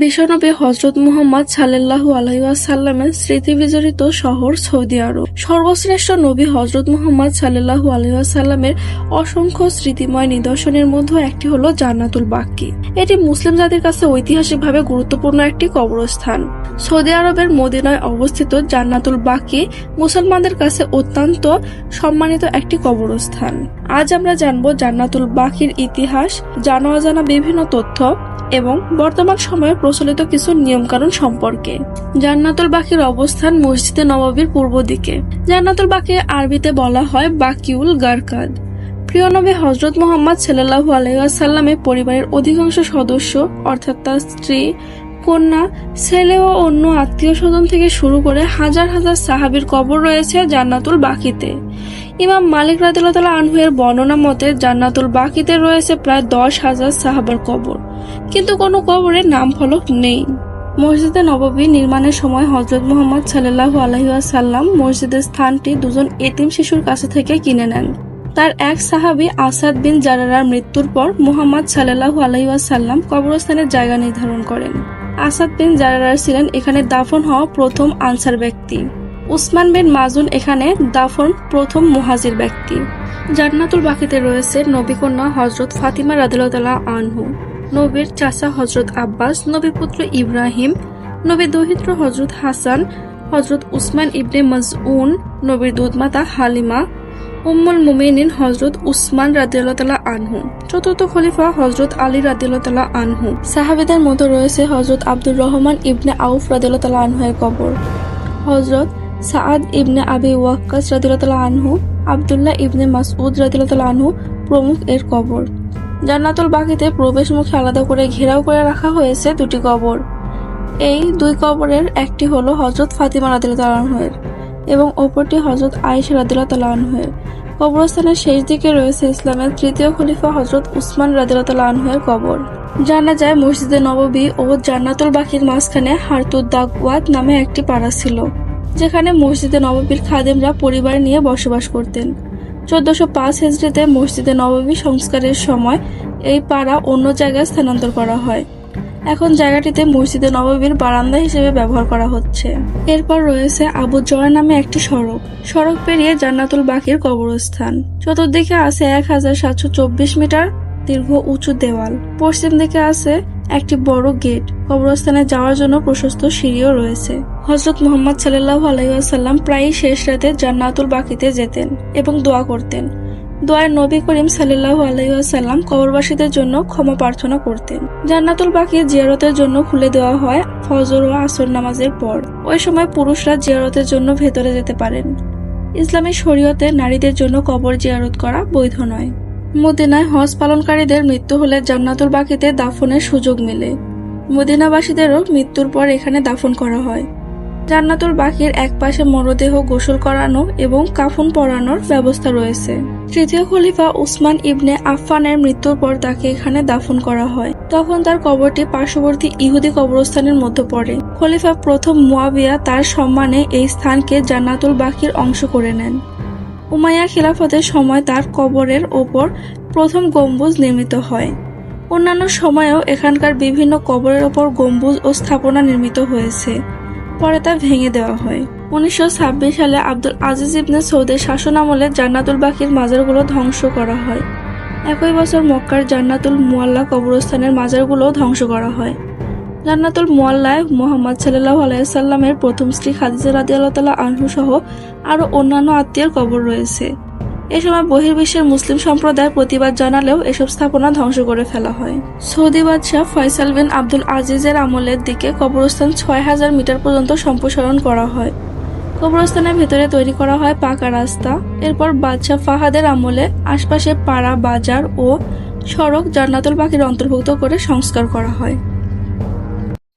বিশ্বনবী হজরত মুহাম্মদ সাল্লাল্লাহু আলহিউসাল্লামের স্মৃতি বিজড়িত শহর সৌদি আরব। সর্বশ্রেষ্ঠ নবী হজরত মুহাম্মদ সাল্লাল্লাহু আলহিউসাল্লামের অসংখ্য স্মৃতিময় নিদর্শনের মধ্যে একটি হলো জান্নাতুল বাক্কি। এটি মুসলিম জাতির কাছে ঐতিহাসিকভাবে গুরুত্বপূর্ণ একটি কবরস্থান। সৌদি আরবের মদিনায় অবস্থিত জান্নাতুল বাকি মুসলমানদের কাছে অত্যন্ত সম্মানিত একটি কবরস্থান। আজ আমরা জানব জান্নাতুল বাকির ইতিহাস, জানা অজানা বিভিন্ন তথ্য এবং বর্তমান সময়ে প্রচলিত কিছু নিয়মকানুন সম্পর্কে। জান্নাতুল বাকির অবস্থান মসজিদে নবাবীর পূর্ব দিকে। জান্নাতুল বাকি আরবিতে বলা হয় বাকিউল গারকাদ। প্রিয় নবী হজরত মোহাম্মদ সাল্লাহু সাল্লামের পরিবারের অধিকাংশ সদস্য, অর্থাৎ তার স্ত্রী কন্যা, ছেলে ও অন্য আত্মীয় স্বজন থেকে শুরু করে হাজার হাজার সাহাবির কবর রয়েছে জান্নাতুল বাকিতে। ইমাম মালিক রাদিল্লাহ আনহুয়ের বর্ণনা মতে জান্নাতুল বাকিতে রয়েছে প্রায় দশ হাজার সাহাবার কবর, কিন্তু কোনো কবরের নাম ফলক নেই। মসজিদে নববী নির্মাণের সময় হজরত মোহাম্মদ সাল্লাহু আলহিহাসাল্লাম মসজিদের স্থানটি দুজন এতিম শিশুর কাছে থেকে কিনে নেন। তার এক সাহাবি আসাদ বিন জারারার মৃত্যুর পর মুহাম্মদ সাল্লাহু আলহিহাসাল্লাম কবরস্থানের জায়গা নির্ধারণ করেন। আসাদ বিন জারারার ছিলেন এখানে দাফন হওয়া প্রথম আনসার ব্যক্তি। উসমান বিন মাজুন এখানে দাফন প্রথম মুহাজির ব্যক্তি। জান্নাতুল বাকিতে রয়েছে নবীকন্যা হজরত ফাতিমা রাদিল্লাহ আনহু, নবীর চাচা হজরত আব্বাস, নবী পুত্র ইব্রাহিম, নবী দহিত্র হজরত হাসান হজরত উসমান ইবনে মজউন, নবীর দুধমাতা হালিমা উম্মুল মুমিনিন হজরত উসমান রাদিয়াল্লাহ আনহু। চতুর্থ খলিফা হজরত আলী রাদিয়াল্লাহ আনহু। সাহাবেদের মধ্যে রয়েছে হজরত আব্দুর রহমান ইবনে আউফ রাদিয়াল্লাহ আনহু এর কবর। হজরত সাআদ ইবনে আবি ওয়াক্কাস রাদিয়াল্লাহ আনহু, আবদুল্লাহ ইবনে মাসউদ রাদিয়াল্লাহ আনহু প্রমুখ এর কবর। জান্নাতুল বাকিতে প্রবেশ মুখে আলাদা করে ঘেরাও করে রাখা হয়েছে দুটি কবর। এই দুই কবরের একটি হলো হজরত ফাতিমা রাদিল্লাহের এবং অপরটি হজরত আয়েশা রাদিল্লাহের কবরস্থানের শেষ দিকে রয়েছে ইসলামের তৃতীয় খলিফা হজরত উসমান রাদিল্লাহের কবর। জানা যায় মসজিদে নববী ও জান্নাতুল বাকির মাঝখানে হারতুদ দাগওয়াত নামে একটি পাড়া ছিল, যেখানে মসজিদে নববীর খাদেমরা পরিবার নিয়ে বসবাস করতেন। চোদ্দশো পাঁচ হেজরিতে মসজিদে নববী সংস্কারের সময় এই পাড়া অন্য জায়গায় স্থানান্তর করা হয়। এখন জায়গাটিতে মসজিদে নববীর বারান্দা হিসেবে ব্যবহার করা হচ্ছে। এরপর রয়েছে আবু জয় নামে একটি সড়ক। সড়ক পেরিয়ে জান্নাতুল বাকির কবরস্থান। চতুর্দিকে আছে এক হাজার সাতশো চব্বিশ মিটার দীর্ঘ উঁচু দেওয়াল। পশ্চিম দিকে আছে একটি বড় গেট। কবরস্থানে যাওয়ার জন্য প্রশস্ত সিঁড়িও রয়েছে। হজরত মোহাম্মদ সাল্লাহ আলাইসাল্লাম প্রায়ই শেষ রাতে জান্নাতুল বাকিতে যেতেন এবং দোয়া করতেন। দোয়ায় নবী করিম সাল্লাহ আলাইসাল্লাম কবরবাসীদের জন্য ক্ষমা প্রার্থনা করতেন। জান্নাতুল বাকি জিয়ারতের জন্য খুলে দেওয়া হয় ফজর ও আসর নামাজের পর। ওই সময় পুরুষরা জিয়ারতের জন্য ভেতরে যেতে পারেন। ইসলামী শরীয়তে নারীদের জন্য কবর জিয়ারত করা বৈধ নয়। মদিনায় হজ পালনকারীদের মৃত্যু হলে জান্নাতুল বাকিতে দাফনের সুযোগ মেলে। মদিনাবাসীদেরও মৃত্যুর পর এখানে দাফন করা হয়। জান্নাতুল বাকির এক পাশে মরদেহ গোসল করানো এবং কাফন পরানোর ব্যবস্থা রয়েছে। তৃতীয় খলিফা উসমান ইবনে আফফানের মৃত্যুর পর তাকে এখানে দাফন করা হয়। তখন তার কবরটি পার্শ্ববর্তী ইহুদি কবরস্থানের মধ্যে পড়ে। খলিফা প্রথম মুয়াবিয়া তার সম্মানে এই স্থানকে জান্নাতুল বাকির অংশ করে নেন। উমাইয়া খিলাফতের সময় তার কবরের ওপর প্রথম গম্বুজ নির্মিত হয়। অন্যান্য সময়েও এখানকার বিভিন্ন কবরের ওপর গম্বুজ ও স্থাপনা নির্মিত হয়েছে। পরে তা ভেঙে দেওয়া হয়। উনিশশো ছাব্বিশ সালে আব্দুল আজিজ ইবনে সৌদের শাসন আমলে জান্নাতুল বাকির মাজারগুলো ধ্বংস করা হয়। একই বছর মক্কার জান্নাতুল মোয়াল্লা কবরস্থানের মাজারগুলো ধ্বংস করা হয়। জান্নাতুল মোয়াল্লায় মোহাম্মদ সাল্লাহ আলাইসাল্লামের প্রথম স্ত্রী খাদিজা রাদি আল্লাহ আনহু সহ আরও অন্যান্য আত্মীয়ের কবর রয়েছে। এ সময় বহির্বিশ্বের মুসলিম সম্প্রদায় প্রতিবাদ জানালেও এসব স্থাপনা ধ্বংস করে ফেলা হয়। সৌদি বাদশাহ ফয়সাল বিন আব্দুল আজিজের আমলের দিকে কবরস্থান ছয় হাজার মিটার পর্যন্ত সম্প্রসারণ করা হয়। কবরস্থানের ভেতরে তৈরি করা হয় পাকা রাস্তা। এরপর বাদশাহ ফাহাদের আমলে আশপাশে পাড়া, বাজার ও সড়ক জান্নাতুল পাখির অন্তর্ভুক্ত করে সংস্কার করা হয়।